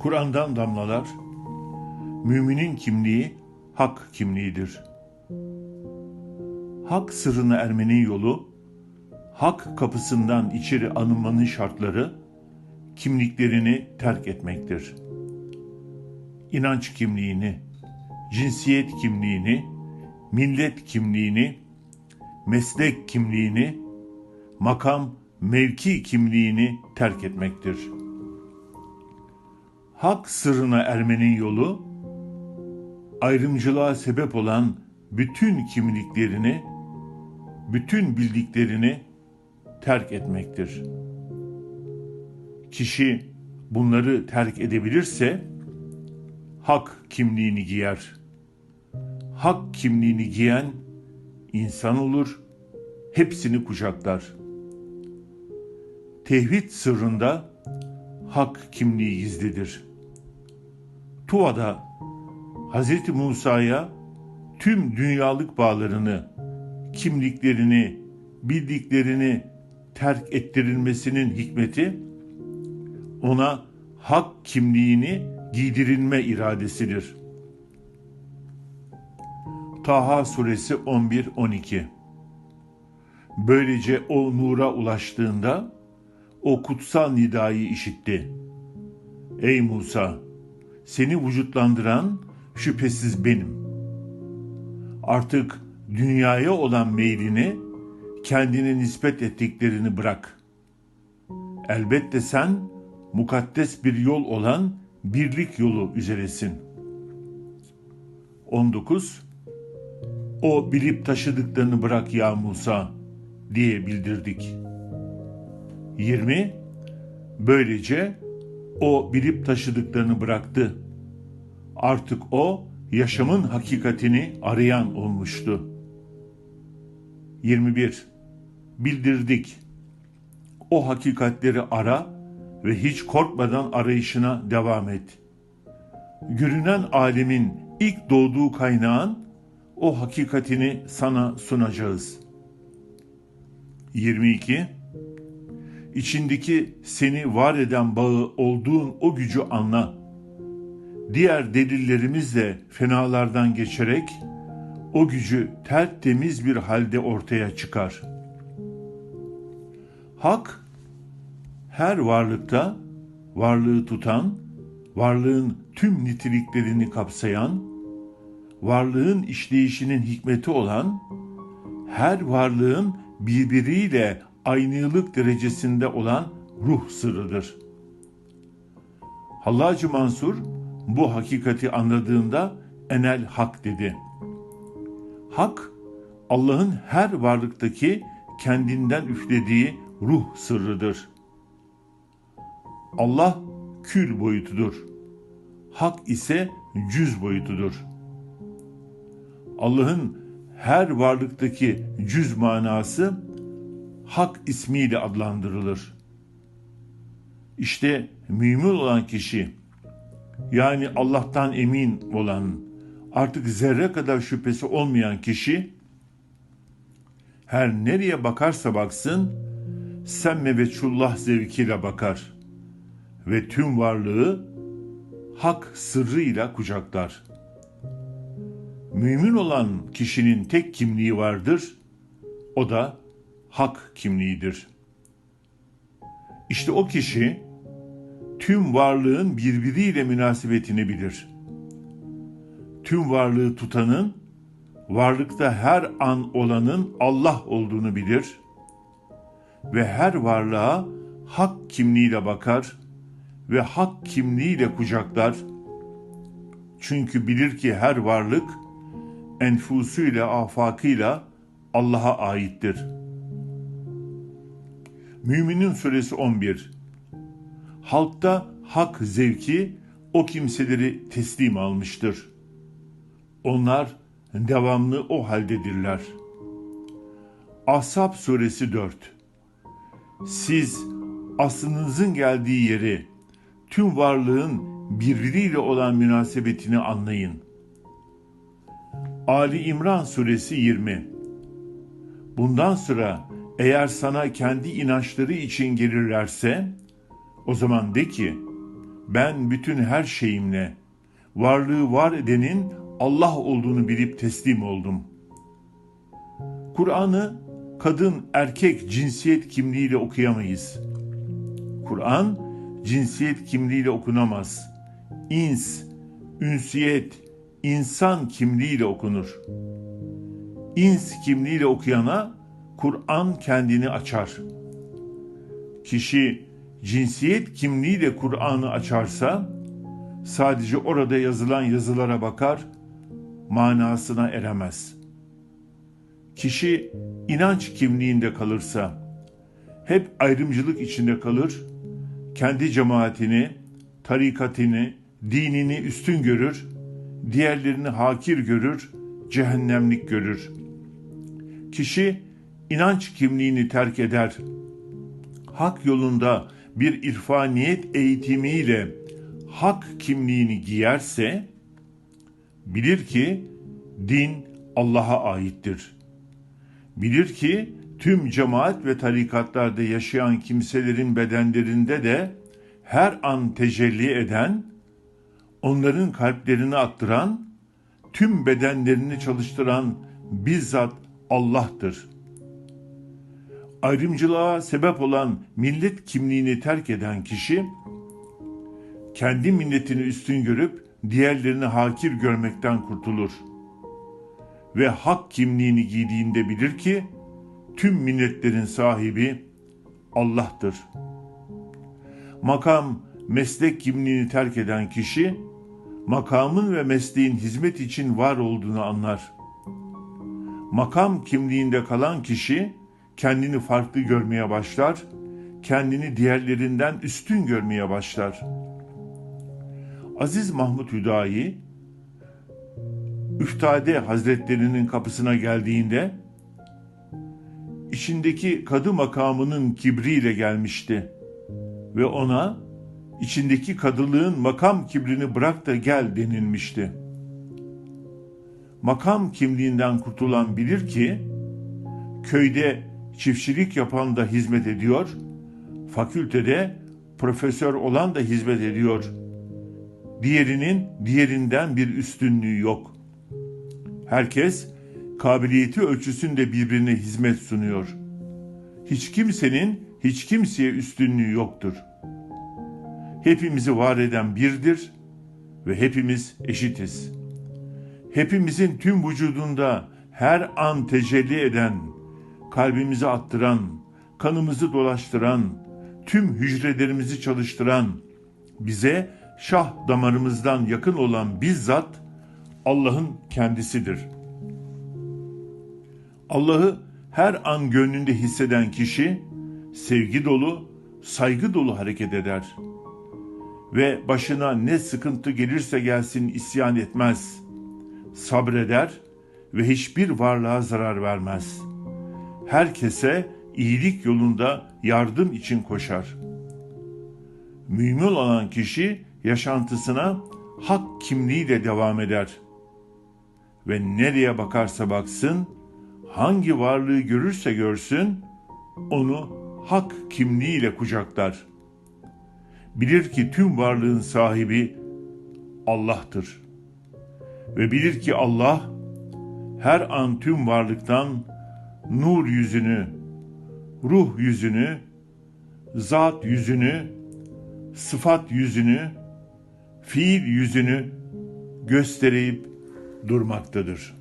Kur'an'dan damlalar, müminin kimliği hak kimliğidir. Hak sırrına ermenin yolu, hak kapısından içeri alınmanın şartları, kimliklerini terk etmektir. İnanç kimliğini, cinsiyet kimliğini, millet kimliğini, meslek kimliğini, makam, mevki kimliğini terk etmektir. Hak sırrına ermenin yolu, ayrımcılığa sebep olan bütün kimliklerini, bütün bildiklerini terk etmektir. Kişi bunları terk edebilirse hak kimliğini giyer. Hak kimliğini giyen insan olur, hepsini kucaklar. Tevhid sırrında hak kimliği gizlidir. Tuva'da Hz. Musa'ya tüm dünyalık bağlarını, kimliklerini, bildiklerini terk ettirilmesinin hikmeti ona hak kimliğini giydirilme iradesidir. Taha suresi 11-12 Böylece o nura ulaştığında o kutsal nidayı işitti. Ey Musa! Seni vücutlandıran şüphesiz benim. Artık dünyaya olan meylini kendine nispet ettiklerini bırak. Elbette sen mukaddes bir yol olan birlik yolu üzeresin. 19 O bilip taşıdıklarını bırak ya Musa diye bildirdik. 20 Böylece o bilip taşıdıklarını bıraktı. Artık o yaşamın hakikatini arayan olmuştu. 21 Bildirdik. O hakikatleri ara ve hiç korkmadan arayışına devam et. Görünen alemin ilk doğduğu kaynağın o hakikatini sana sunacağız. 22 İçindeki seni var eden bağı olduğun o gücü anla. Diğer delillerimizle fenalardan geçerek o gücü tertemiz bir halde ortaya çıkar. Hak her varlıkta varlığı tutan, varlığın tüm niteliklerini kapsayan, varlığın işleyişinin hikmeti olan, her varlığın birbiriyle aynılık derecesinde olan ruh sırrıdır. Hallacı Mansur bu hakikati anladığında enel hak dedi. Hak Allah'ın her varlıktaki kendinden üflediği ruh sırrıdır. Allah kül boyutudur. Hak ise cüz boyutudur. Allah'ın her varlıktaki cüz manası hak ismiyle adlandırılır. İşte mümin olan kişi yani Allah'tan emin olan artık zerre kadar şüphesi olmayan kişi her nereye bakarsa baksın semme ve çullah zevkiyle bakar ve tüm varlığı hak sırrıyla kucaklar. Mümin olan kişinin tek kimliği vardır, o da hak kimliğidir. İşte o kişi tüm varlığın birbiriyle münasebetini bilir. Tüm varlığı tutanın, varlıkta her an olanın Allah olduğunu bilir ve her varlığa hak kimliğiyle bakar ve hak kimliğiyle kucaklar. Çünkü bilir ki her varlık enfusuyla, afakıyla Allah'a aittir. Müminin suresi 11 Halkta hak zevki o kimseleri teslim almıştır. Onlar devamlı o haldedirler. Ashab suresi 4 Siz aslınızın geldiği yeri, tüm varlığın birbiriyle olan münasebetini anlayın. Ali İmran suresi 20 Bundan sonra eğer sana kendi inançları için gelirlerse, o zaman de ki, ben bütün her şeyimle varlığı var edenin Allah olduğunu bilip teslim oldum. Kur'an'ı kadın erkek cinsiyet kimliğiyle okuyamayız. Kur'an cinsiyet kimliğiyle okunamaz. İns, ünsiyet, insan kimliğiyle okunur. İns kimliğiyle okuyana Kur'an kendini açar. Kişi cinsiyet kimliğiyle Kur'an'ı açarsa sadece orada yazılan yazılara bakar, manasına eremez. Kişi inanç kimliğinde kalırsa hep ayrımcılık içinde kalır, kendi cemaatini, tarikatini, dinini üstün görür, diğerlerini hakir görür, cehennemlik görür. Kişi inanç kimliğini terk eder. Hak yolunda bir irfaniyet eğitimiyle hak kimliğini giyerse bilir ki din Allah'a aittir. Bilir ki tüm cemaat ve tarikatlarda yaşayan kimselerin bedenlerinde de her an tecelli eden, onların kalplerini attıran, tüm bedenlerini çalıştıran bizzat Allah'tır. Ayrımcılığa sebep olan millet kimliğini terk eden kişi, kendi milletini üstün görüp diğerlerini hakir görmekten kurtulur. Ve hak kimliğini giydiğinde bilir ki, tüm milletlerin sahibi Allah'tır. Makam, meslek kimliğini terk eden kişi, makamın ve mesleğin hizmet için var olduğunu anlar. Makam kimliğinde kalan kişi, kendini farklı görmeye başlar, kendini diğerlerinden üstün görmeye başlar. Aziz Mahmud Hüdayi, Üftade Hazretlerinin kapısına geldiğinde, içindeki kadı makamının kibriyle gelmişti ve ona içindeki kadılığın makam kibrini bırak da gel denilmişti. Makam kimliğinden kurtulan bilir ki köyde çiftçilik yapan da hizmet ediyor, fakültede profesör olan da hizmet ediyor. Diğerinin diğerinden bir üstünlüğü yok. Herkes kabiliyeti ölçüsünde birbirine hizmet sunuyor. Hiç kimsenin hiç kimseye üstünlüğü yoktur. Hepimizi var eden birdir ve hepimiz eşitiz. Hepimizin tüm vücudunda her an tecelli eden, kalbimizi attıran, kanımızı dolaştıran, tüm hücrelerimizi çalıştıran, bize şah damarımızdan yakın olan bizzat Allah'ın kendisidir.'' Allah'ı her an gönlünde hisseden kişi sevgi dolu, saygı dolu hareket eder. Ve başına ne sıkıntı gelirse gelsin isyan etmez. Sabreder ve hiçbir varlığa zarar vermez. Herkese iyilik yolunda yardım için koşar. Mümin olan kişi yaşantısına hak kimliğiyle devam eder. Ve nereye bakarsa baksın, hangi varlığı görürse görsün onu hak kimliğiyle kucaklar. Bilir ki tüm varlığın sahibi Allah'tır. Ve bilir ki Allah her an tüm varlıktan nur yüzünü, ruh yüzünü, zat yüzünü, sıfat yüzünü, fiil yüzünü gösterip durmaktadır.''